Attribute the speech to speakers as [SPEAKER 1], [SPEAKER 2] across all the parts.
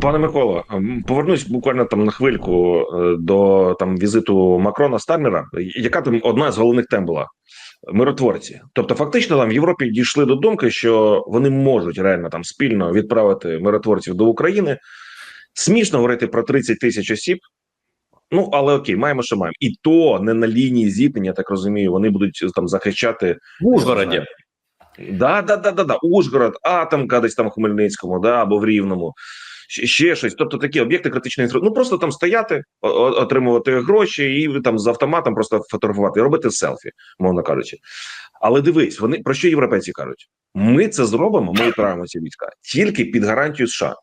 [SPEAKER 1] Пане Микола, повернусь буквально там на хвильку е, до там візиту Макрона Стармера. Яка там одна з головних тем була? Миротворці. Тобто, фактично, там в Європі дійшли до думки, що вони можуть реально там спільно відправити миротворців до України. Смішно говорити про 30 тисяч осіб. Ну, але окей, маємо, що маємо. І то не на лінії зіткнення, я так розумію, вони будуть там захищати
[SPEAKER 2] В Ужгороді.
[SPEAKER 1] Да, да, да, да, да. Ужгород, Атомка, десь там в Хмельницькому, да, або в Рівному, ще, щось. Тобто такі об'єкти критичної інфраструктури. Ну просто там стояти, отримувати гроші і там з автоматом просто фотографувати, робити селфі, мовно кажучи. Але дивись, вони про що європейці кажуть? Ми це зробимо, ми відправимо ці війська тільки під гарантію США.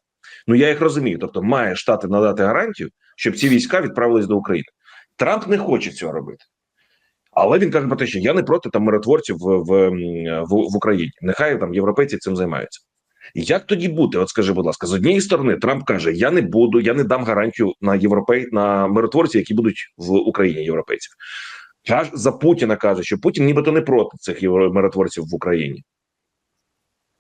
[SPEAKER 1] Ну я їх розумію. Тобто, має штати надати гарантію, щоб ці війська відправились до України. Трамп не хоче цього робити. Але він каже про те, що я не проти там миротворців в, в, в, в Україні. Нехай там європейці цим займаються. Як тоді бути? От скажи, будь ласка, з однієї сторони, Трамп каже: Я не буду, я не дам гарантію на європей на миротворців, які будуть в Україні європейців. Каже за Путіна каже, що Путін нібито не проти цих миротворців в Україні.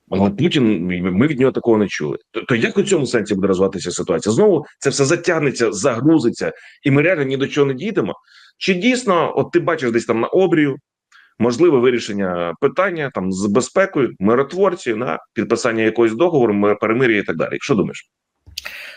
[SPEAKER 1] Але Путін, ми від нього такого не чули. То, то як у цьому сенсі буде розвиватися ситуація? Знову це все затягнеться, загрузиться, і ми реально ні до чого не дійдемо. Чи дійсно, от ти бачиш десь там на обрію, можливе вирішення питання там з безпекою, миротворці на підписання якогось договору, мир- перемир'я і так далі. Що думаєш?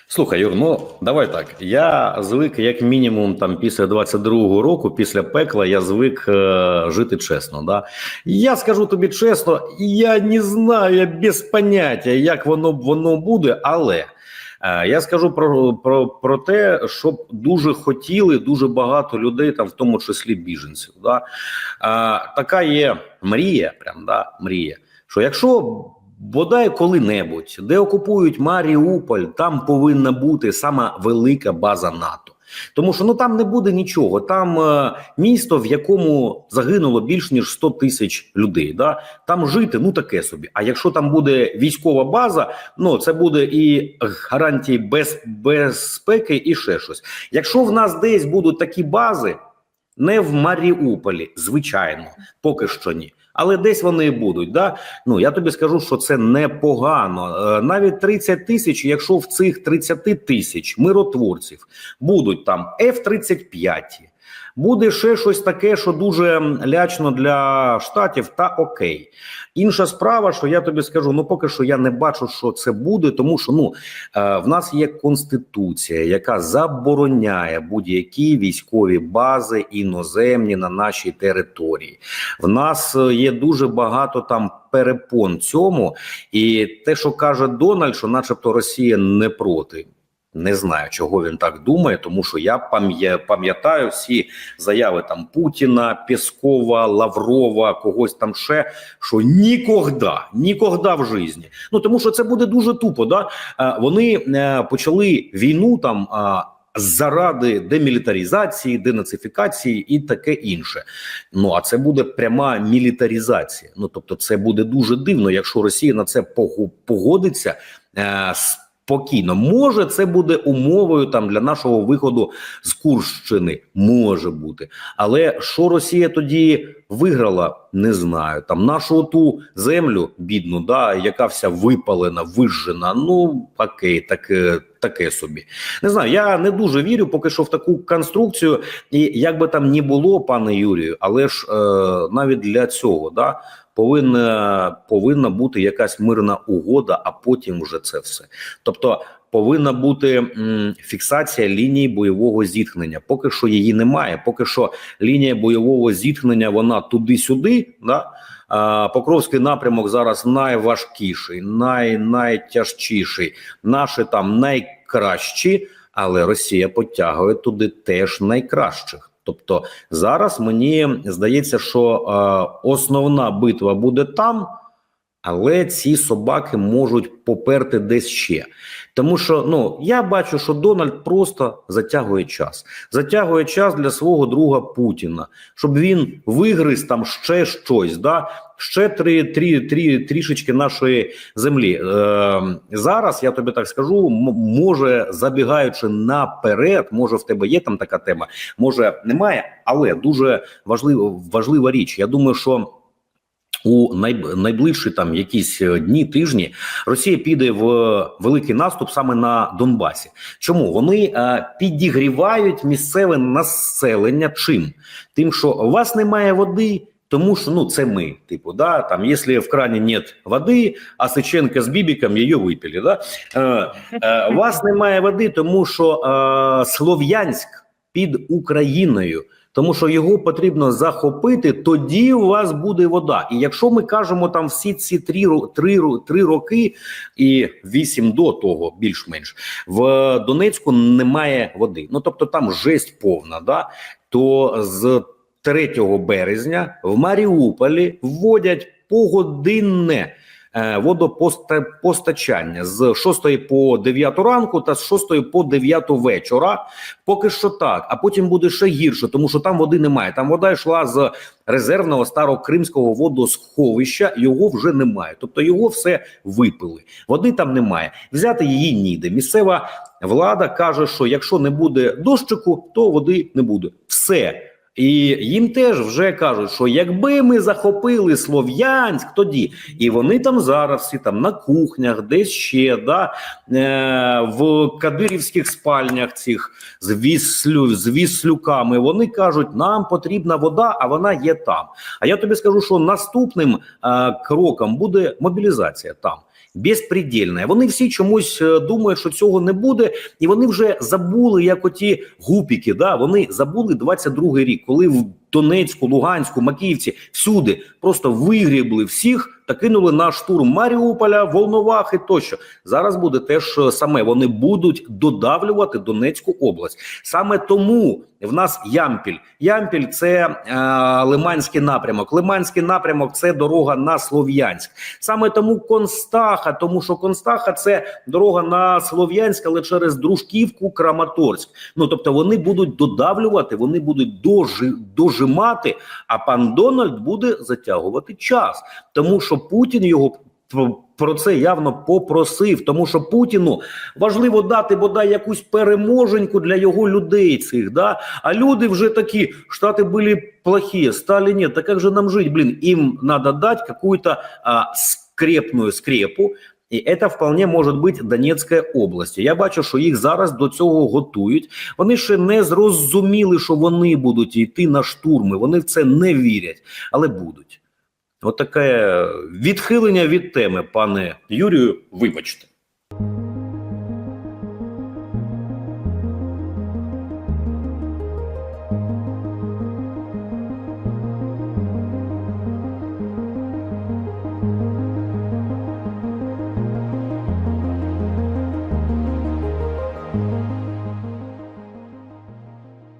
[SPEAKER 2] Слухай, Юр, ну давай так. Я звик, як мінімум, там після 22-го року, після пекла, я звик е, жити чесно. Да? Я скажу тобі чесно, я не знаю, я без поняття, як воно воно буде, але. Е, Я скажу про, про, про те, щоб дуже хотіли дуже багато людей, там в тому числі біженців. Да? Е, така є мрія, прям да, мрія, що якщо бодай коли-небудь, де окупують Маріуполь, там повинна бути сама велика база НАТО. Тому що ну там не буде нічого. Там е, місто, в якому загинуло більш ніж 100 тисяч людей. Да? Там жити ну таке собі. А якщо там буде військова база, ну це буде і гарантії без, безпеки, і ще щось. Якщо в нас десь будуть такі бази, не в Маріуполі, звичайно, поки що ні. Але десь вони будуть. Да? Ну я тобі скажу, що це непогано. Е, Навіть 30 тисяч, якщо в цих 30 тисяч миротворців будуть там F-35, буде ще щось таке, що дуже лячно для штатів, та окей. Інша справа, що я тобі скажу, ну поки що я не бачу, що це буде, тому що ну е, в нас є конституція, яка забороняє будь-які військові бази іноземні на нашій території. В нас е, є дуже багато там перепон цьому, і те, що каже Дональд, що, начебто, Росія не проти. Не знаю, чого він так думає, тому що я пам'ятаю всі заяви там Путіна, Пєскова, Лаврова, когось там ще, що нікогда, нікогда в житті. Ну тому що це буде дуже тупо. Да? Вони е, почали війну там. Заради демілітаризації, денацифікації і таке інше. Ну а це буде пряма мілітаризація. Ну тобто, це буде дуже дивно, якщо Росія на це погодиться е, спокійно. Може, це буде умовою там для нашого виходу з Курщини. Може бути, але що Росія тоді виграла, не знаю. Там нашу ту землю бідну, да, яка вся випалена, вижжена. Ну окей, таке, таке собі. Не знаю, я не дуже вірю поки що в таку конструкцію. І як би там ні було, пане Юрію, але ж е, навіть для цього да, повинна, повинна бути якась мирна угода, а потім вже це все. Тобто повинна бути фіксація лінії бойового зіткнення. Поки що її немає. Поки що лінія бойового зіткнення вона туди-сюди. Да? Покровський напрямок зараз найважкіший, най, найтяжчіший. Наші там найкращі, але Росія потягує туди теж найкращих. Тобто зараз мені здається, що основна битва буде там, але ці собаки можуть поперти десь ще. Тому що ну я бачу, що Дональд просто затягує час, затягує час для свого друга Путіна, щоб він вигриз там ще щось, да ще три, три, три трішечки нашої землі. Е, зараз я тобі так скажу, може забігаючи наперед, може в тебе є там така тема, може немає, але дуже важлива важлива річ. Я думаю, що у найб- найближчі там якісь е, дні, тижні Росія піде в великий наступ саме на Донбасі. Чому вони е, підігрівають місцеве населення? Чим тим, що у вас немає води. Тому що ну це ми, типу, да, там, якщо в крані нет води, а Сиченко з Бібіком її випили. Да? Е, е, вас немає води, тому що е, Слов'янськ під Україною, тому що його потрібно захопити, тоді у вас буде вода. І якщо ми кажемо там всі ці три, три, три роки і вісім до того, більш-менш в Донецьку немає води. Ну тобто там жесть повна, да? то з 3 березня в Маріуполі вводять погодинне водопостачання з 6 по 9 ранку та з 6 по 9 вечора. Поки що так, а потім буде ще гірше, тому що там води немає. Там вода йшла з резервного старокримського водосховища, його вже немає. Тобто його все випили. Води там немає. Взяти її ніде. Місцева влада каже, що якщо не буде дощику, то води не буде. Все. І їм теж вже кажуть, що якби ми захопили Слов'янськ, тоді і вони там зараз всі там на кухнях, десь ще да, е, в кадирівських спальнях цих з віслю, з віслюками. Вони кажуть, нам потрібна вода, а вона є там. А я тобі скажу, що наступним е, кроком буде мобілізація там. Безпредельна. Вони всі чомусь е, думають, що цього не буде, і вони вже забули, як оті гупіки. Да? Вони забули 22-й рік, коли в Донецьку, Луганську, Макіївці всюди просто вигрібли всіх та кинули на штурм Маріуполя, Волновахи тощо. Зараз буде теж е, саме. Вони будуть додавлювати Донецьку область. Саме тому в нас Ямпіль. Ямпіль це е, Лиманський напрямок. Лиманський напрямок це дорога на Слов'янськ. Саме тому Констаха, тому що Констаха це дорога на Слов'янськ, але через Дружківку, Краматорськ. Ну тобто вони будуть додавлювати, вони будуть дожи, дожимати, а пан Дональд буде затягувати час, тому що Путін його про- це явно попросив, тому що Путіну важливо дати бодай якусь переможеньку для його людей цих. Да? А люди вже такі, штати були плохі, стали нет, так як же нам жить, блин, им надо дать какую-то а, скрепу, і це вполне може бути Донецька область. Я бачу, що їх зараз до цього готують. Вони ще не зрозуміли, що вони будуть йти на штурми. Вони в це не вірять, але будуть. От таке відхилення від теми, пане Юрію. Вибачте.